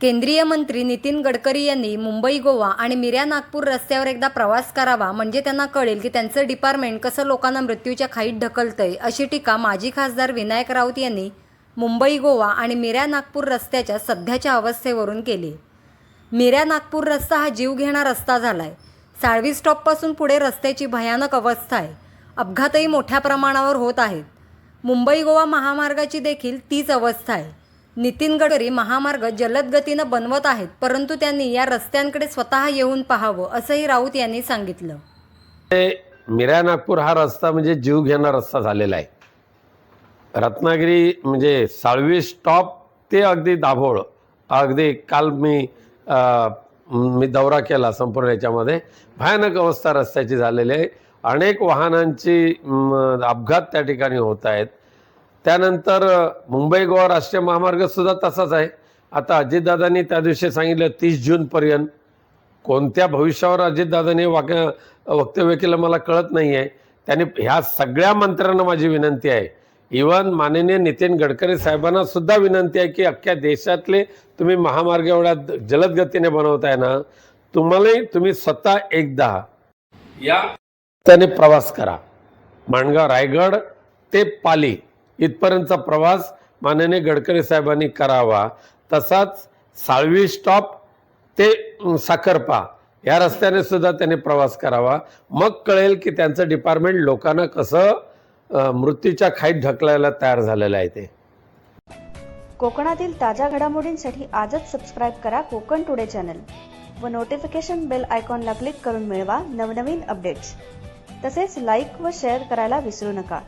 केंद्रीय मंत्री नितीन गडकरी यांनी मुंबई गोवा आणि मिऱ्या नागपूर रस्त्यावर एकदा प्रवास करावा म्हणजे त्यांना कळेल की त्यांचं डिपार्टमेंट कसं लोकांना मृत्यूच्या खाईत ढकलतंय अशी टीका माजी खासदार विनायक राऊत यांनी मुंबई गोवा आणि मिऱ्या नागपूर रस्त्याच्या सध्याच्या अवस्थेवरून केली. मिऱ्या नागपूर रस्ता हा जीवघेणा रस्ता रस्ता झालाय. साळवी स्टॉपपासून पुढे रस्त्याची भयानक अवस्था आहे. अपघातही मोठ्या प्रमाणावर होत आहेत. मुंबई गोवा महामार्गाची देखील तीच अवस्था आहे. नितीन गडकरी महामार्ग जलद गतीनं बनवत आहेत परंतु त्यांनी या रस्त्यांकडे स्वतः येऊन पाहावं असंही राऊत यांनी सांगितलं. ते नागपूर हा रस्ता म्हणजे जीव घेणारा रस्ता झालेला आहे. रत्नागिरी म्हणजे साळवी स्टॉप ते अगदी दाभोळ अगदी काल मी मी दौरा केला संपूर्ण याच्यामध्ये. भयानक अवस्था रस्त्याची झालेली आहे. अनेक वाहनांची अपघात त्या ठिकाणी होत आहेत. त्यानंतर मुंबई गोवा राष्ट्रीय महामार्ग सुद्धा तसाच आहे. आता अजितदादांनी त्या दिवशी सांगितलं तीस जूनपर्यंत कोणत्या भविष्यावर अजितदादांनी वाक्य वक्तव्य केलं मला कळत नाही आहे त्यांनी ह्या सगळ्या मंत्र्यांना माझी विनंती आहे. इवन माननीय नितीन गडकरी साहेबांना सुद्धा विनंती आहे की अख्ख्या देशातले तुम्ही महामार्ग एवढ्या जलद गतीने बनवताय ना तुम्हालाही तुम्ही स्वतः एकदा या त्याने प्रवास करा. माणगाव रायगड ते पाली. इथपर्यंतचा प्रवास माननीय गडकरी साहेबांनी करावा. तसाच साळवी स्टॉप ते साखरपा या रस्त्याने सुद्धा त्यांनी प्रवास करावा. मग कळेल की त्यांचं डिपार्टमेंट लोकांना कसं मृत्यूच्या खाईत ढकलायला तयार झालेलं आहे ते. कोकणातील ताज्या घडामोडींसाठी आजच सबस्क्राईब करा कोकण टुडे चॅनल व नोटिफिकेशन बेल आयकॉनला क्लिक करून मिळवा नवनवीन अपडेट्स तसेच लाईक व शेअर करायला विसरू नका.